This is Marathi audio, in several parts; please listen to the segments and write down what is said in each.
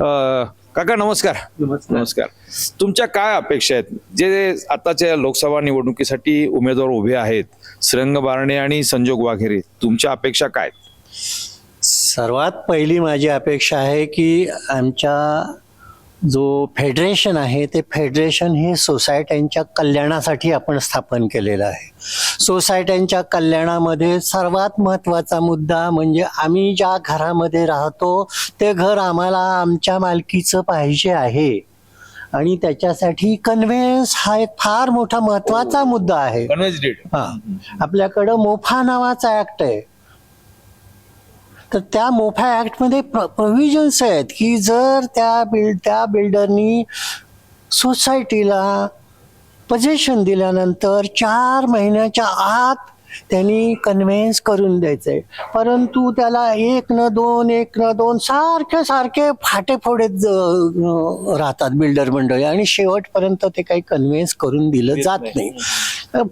काका नमस्कार. नमस्कार. तुमच्या काय अपेक्षा आहेत? जे आताच्या लोकसभा निवडणुकीसाठी उमेदवार उभे आहेत श्रंग बारणे आणि संजोग वाघेरे तुमच्या अपेक्षा काय सर्वात पहिली माझी अपेक्षा आहे की आमच्या जो फेडरेशन आहे ते फेडरेशन हे सोसायट्यांच्या कल्याणासाठी आपण स्थापन केलेलं आहे. सोसायट्यांच्या कल्याणामध्ये सर्वात महत्त्वाचा मुद्दा म्हणजे आम्ही ज्या घरामध्ये राहतो ते घर आम्हाला आमच्या मालकीचं पाहिजे आहे. आणि त्याच्यासाठी कन्व्हेन्स हा एक फार मोठा महत्त्वाचा मुद्दा आहे. हा. आपल्याकडं मोफा नावाचा ऍक्ट आहे. तर त्या मोफा ऍक्टमध्ये प्रोव्हिजन्स आहेत की जर त्या बिल्ड त्या बिल्डरनी सोसायटीला पोझिशन दिल्यानंतर चार महिन्याच्या आत त्यांनी कन्व्हेन्स करून द्यायचंय. परंतु त्याला एक न दोन एक न दोन सारखे सारखे फाटे फोडे राहतात बिल्डर मंडळी आणि शेवटपर्यंत ते काही कन्व्हेन्स करून दिलं जात नाही.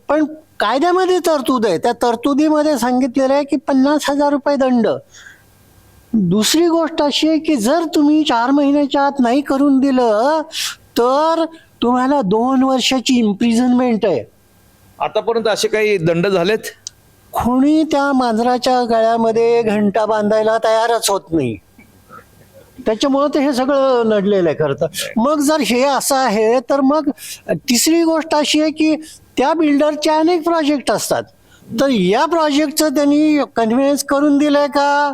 पण कायद्यामध्ये तरतूद आहे. त्या तरतुदीमध्ये सांगितलेलं आहे की पन्नास हजार रुपये दंड दुसरी गोष्ट अशी आहे की जर तुम्ही चार महिन्याच्या आत नाही करून दिलं तर तुम्हाला दोन वर्षाची इम्प्रिझनमेंट आहे. आतापर्यंत असे काही दंड झालेत? कोणी त्या मांजराच्या गळ्यामध्ये घंटा बांधायला तयारच होत नाही. त्याच्यामुळं ते हे सगळं नडलेलं आहे खरं तर. मग जर हे असं आहे तर मग तिसरी गोष्ट अशी आहे की त्या बिल्डरचे अनेक प्रोजेक्ट असतात. तर या प्रोजेक्टचं त्यांनी कन्व्हिन्स करून दिलंय का?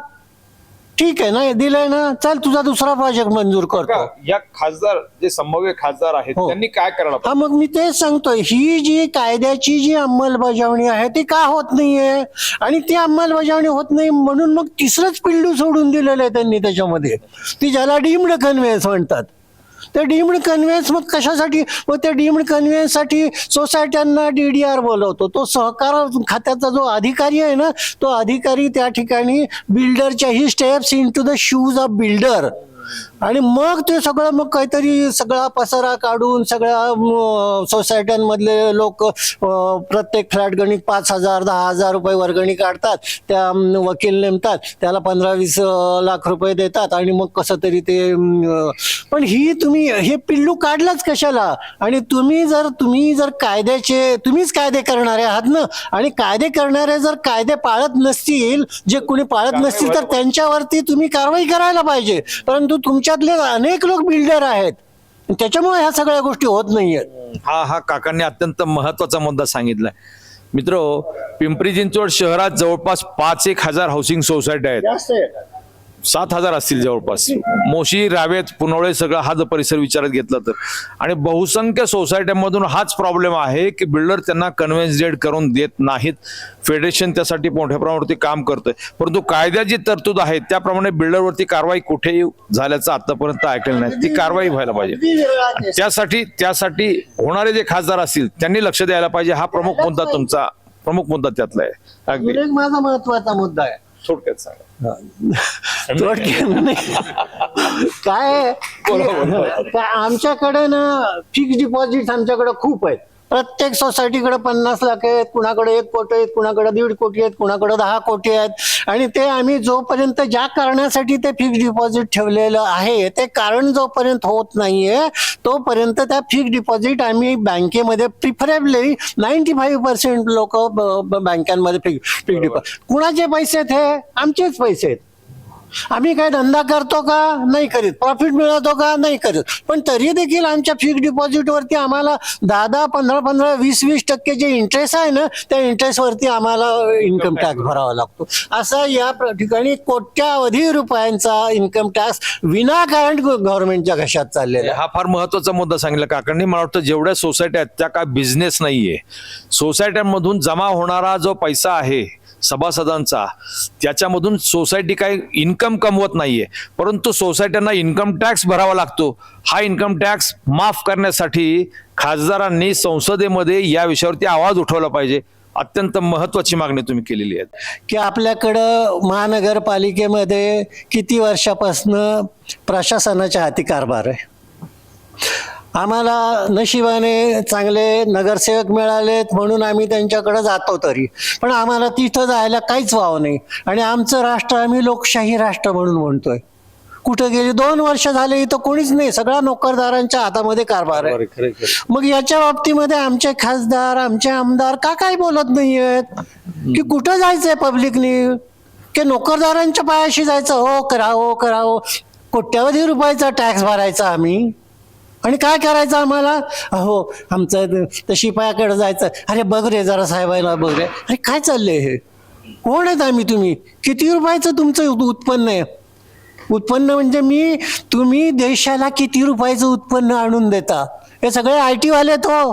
ठीक आहे ना दिलंय ना. चल तुझा दुसरा प्रोजेक्ट मंजूर करतो. या खासदार जे संभाव्य खासदार आहेत हो. त्यांनी काय करायला हा मग मी तेच सांगतोय ही जी कायद्याची जी अंमलबजावणी आहे ती का होत नाहीये? आणि ती अंमलबजावणी होत नाही म्हणून मग तिसरंच पिल्लू सोडून दिलेलं आहे त्यांनी त्याच्यामध्ये. ती ज्याला डीम्ड कन्व्हेन्स म्हणतात. ते डीम्ड कन्व्हेन्स मग कशासाठी? मग त्या डीम्ड कन्व्हेन्ससाठी सोसायट्यांना डीडीआर बोलवतो. तो सहकार खात्याचा जो अधिकारी आहे ना तो अधिकारी त्या ठिकाणी बिल्डरच्याही steps in to the shoes of builder आणि मग ते सगळं मग काहीतरी सगळा पसारा काढून सगळ्या सोसायट्यांमधले लोक प्रत्येक फ्लॅट गणित पाच हजार दहा हजार रुपये वर्गणी काढतात. त्या वकील नेमतात. त्याला पंधरा वीस लाख रुपये देतात. आणि मग कसं तरी ते पण ही तुम्ही हे पिल्लू काढलंच कशाला? आणि तुम्ही जर तुम्ही जर कायद्याचे तुम्हीच कायदे करणारे आहात ना? आणि कायदे करणारे जर कायदे पाळत नसतील जे कोणी पाळत नसतील तर त्यांच्यावरती तुम्ही कारवाई करायला पाहिजे. परंतु तुमच्यातले अनेक लोक बिल्डर आहेत. त्याच्यामुळे ह्या सगळ्या गोष्टी होत नाहीयेत. हा हा काकांनी अत्यंत महत्त्वाचा मुद्दा सांगितलाय. मित्र पिंपरी चिंचवड शहरात जवळपास पाच एक हजार हाऊसिंग सोसायटी आहेत. सात हजार असतील जवळपास. मोशी रावेत पुनवळे सगळं हा जर परिसर विचारात घेतला तर. आणि बहुसंख्य सोसायट्यांमधून हाच प्रॉब्लेम आहे की बिल्डर त्यांना कन्व्हिन्सडेड करून देत नाहीत. फेडरेशन त्यासाठी मोठ्या प्रमाणावरती काम करतोय. परंतु कायद्याची तरतूद आहे त्याप्रमाणे बिल्डरवरती कारवाई कुठेही झाल्याचं आतापर्यंत ऐकलं नाही. ती कारवाई व्हायला पाहिजे. त्यासाठी त्यासाठी होणारे जे खासदार असतील त्यांनी लक्ष द्यायला पाहिजे. हा प्रमुख मुद्दा तुमचा प्रमुख मुद्दा त्यातला आहे. अगदी. माझा महत्त्वाचा मुद्दा आहे. थोडक्यात सांगा थोडक्यात नाही. काय आहे? काय आमच्याकडे ना फिक्स डिपॉझिट आमच्याकडे खूप आहेत प्रत्येक सोसायटीकडे पन्नास लाख आहेत कुणाकडे एक कोटी आहेत कुणाकडे दीड कोटी आहेत कुणाकडे दहा कोटी आहेत. आणि ते आम्ही जोपर्यंत ज्या कारणासाठी ते फिक्स डिपॉझिट ठेवलेलं आहे ते कारण जोपर्यंत होत नाहीये तोपर्यंत त्या फिक्स डिपॉझिट आम्ही बँकेमध्ये प्रिफरेबली नाईन्टी फाईव्ह पर्सेंट लोक बँकांमध्ये फिक्स फिक्स डिपॉझिट कुणाचे पैसे आहेत हे? आमचेच पैसे आहेत. आम्ही काय धंदा करतो का? नाही करीत. प्रॉफिट मिळवतो का? नाही करीत. पण तरी देखील आमच्या फिक्स डिपॉझिट वरती आम्हाला दहा दहा पंधरा पंधरा वीस वीस टक्के जे इंटरेस्ट आहे ना त्या इंटरेस्ट वरती आम्हाला इन्कम टॅक्स भरावा लागतो. असा या ठिकाणी कोट्यावधी रुपयांचा इन्कम टॅक्स विनाकारण गव्हर्नमेंटच्या घशात चाललेला आहे. हा फार महत्त्वाचा मुद्दा सांगितला काकांनी. मला वाटतं जेवढ्या सोसायट्या आहेत त्या काय बिझनेस नाहीये. सोसायट्यांमधून जमा होणारा जो पैसा आहे सभासदांचा. त्याच्यामधून सोसायटी काही इन्कम कमवत नाहीये. परंतु सोसायट्यांना इन्कम टॅक्स भरावा लागतो. हा इन्कम टॅक्स माफ करण्यासाठी खासदारांनी संसदेमध्ये या विषयावरती आवाज उठवला पाहिजे. अत्यंत महत्वाची मागणी तुम्ही केलेली आहे. की आपल्याकडं महानगरपालिकेमध्ये किती वर्षापासनं प्रशासनाच्या हाती कारभार आहे? आम्हाला नशिबाने चांगले नगरसेवक मिळालेत म्हणून आम्ही त्यांच्याकडे जातो तरी. पण आम्हाला तिथं जायला काहीच वाव नाही. आणि आमचं राष्ट्र आम्ही लोकशाही राष्ट्र म्हणून म्हणतोय. कुठे गेली? दोन वर्ष झाले इथं कोणीच नाही. सगळा नोकरदारांच्या हातामध्ये कारभार आहे. मग याच्या बाबतीमध्ये आमचे खासदार आमचे आमदार का काय बोलत नाहीयेत? की कुठं जायचंय पब्लिकनी? की नोकरदारांच्या पायाशी जायचं? हो करा हो करा हो कोट्यावधी रुपयाचा टॅक्स भरायचा आम्ही. आणि काय करायचं आम्हाला? अहो आमचं तर शिपायाकडे जायचं. अरे बघ रे जरा साहेबाला बघ रे. अरे काय चाललंय हे? कोण आहेत आम्ही तुम्ही? किती रुपयाचं तुमचं उत्पन्न आहे? उत्पन्न म्हणजे मी तुम्ही देशाला किती रुपयाचं उत्पन्न आणून देता? हे सगळे आय टीवाले तो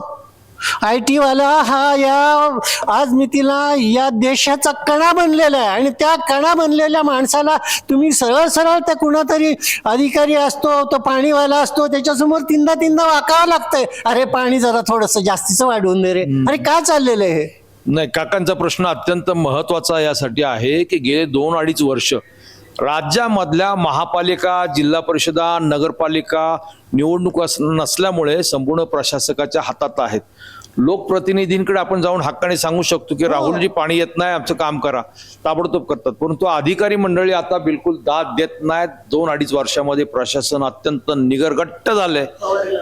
आय टी वाला हा या आज मी तिला या देशाचा कणा बनलेला आहे. आणि त्या कणा बनलेल्या माणसाला तुम्ही सरळ सरळ त्या कुणातरी अधिकारी असतो तो पाणीवाला असतो त्याच्यासमोर तीनदा तीनदा वाकावं लागतंय. अरे पाणी जरा थोडस जास्तीचं वाढवून दे रे. अरे काय चाललेलं आहे हे? नाही काकांचा प्रश्न अत्यंत महत्त्वाचा यासाठी आहे की गेले दोन अडीच वर्ष राज्यामधल्या महापालिका जिल्हा परिषदा नगरपालिका निवडणुका नसल्यामुळे संपूर्ण प्रशासकाच्या हातात आहेत. लोकप्रतिनिधींकडे आपण जाऊन हक्काने सांगू शकतो की राहुलजी पाणी येत नाही आमचं काम करा. ताबडतोब करतात. परंतु अधिकारी मंडळी आता बिलकुल दाद देत नाहीत. दोन अडीच वर्षामध्ये प्रशासन अत्यंत निगरगट्ट झालंय.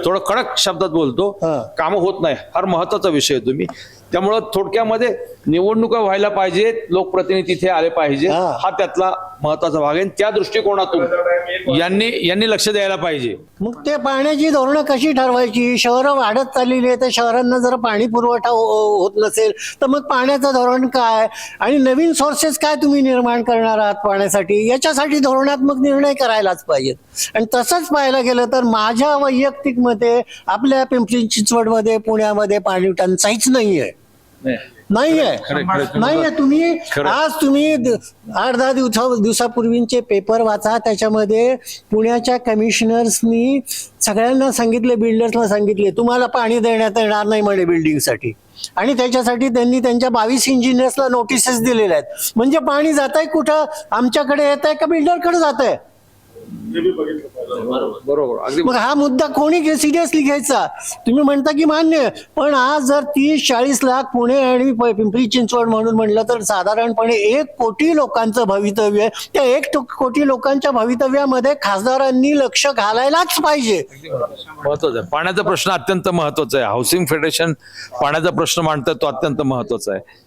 थोडं कडक शब्दात बोलतो. हा. कामं होत नाही. फार महत्त्वाचा विषय आहे तुम्ही. त्यामुळं थोडक्यामध्ये निवडणुका व्हायला पाहिजेत. लोकप्रतिनिधी तिथे आले पाहिजे हा. हा त्यातला महत्त्वाचा भाग आहे. त्या दृष्टिकोनातून यांनी यांनी लक्ष द्यायला पाहिजे. मग ते पाण्याची धोरणं कशी ठरवायची? शहरं वाढत चाललेली आहे तर शहरांना जर पाणी पुरवठा हो, हो- होत नसेल तर मग पाण्याचं धोरण काय? आणि नवीन सोर्सेस काय तुम्ही निर्माण करणार आहात पाण्यासाठी? याच्यासाठी धोरणात्मक निर्णय करायलाच पाहिजेत. आणि तसंच पाहायला गेलं तर माझ्या वैयक्तिक मते आपल्या पिंपरी चिंचवडमध्ये पुण्यामध्ये पाणी टंचाईच नाहीये. नाहीये. खरं- खरं- नाहीये. तुम्ही. आज तुम्ही आठ दहा दिवसा दिवसापूर्वींचे पेपर वाचा. त्याच्यामध्ये पुण्याच्या कमिशनर्सनी सगळ्यांना सांगितले बिल्डर्सला सांगितले तुम्हाला पाणी देण्यात येणार नाही म्हणे बिल्डिंगसाठी आणि त्याच्यासाठी त्यांनी त्यांच्या बावीस इंजिनियर्सला नोटिसेस दिलेल्या आहेत. म्हणजे पाणी जात आहे कुठं? आमच्याकडे येत आहे का? बिल्डरकडे जात आहे बरोबर. अगदी मग हा मुद्दा कोणी सिरियसली घ्यायचा? तुम्ही म्हणता की मान्य. पण आज जर तीस चाळीस लाख पुणे आणि प- पिंपरी चिंचवड म्हणून म्हटलं तर साधारणपणे एक कोटी लोकांचं भवितव्य आहे. त्या एक तो- कोटी लोकांच्या भवितव्यामध्ये खासदारांनी लक्ष घालायलाच पाहिजे. महत्त्वाचा आहे. पाण्याचा प्रश्न अत्यंत महत्त्वाचा आहे. हाऊसिंग फेडरेशन पाण्याचा प्रश्न मांडतं तो अत्यंत महत्त्वाचा आहे.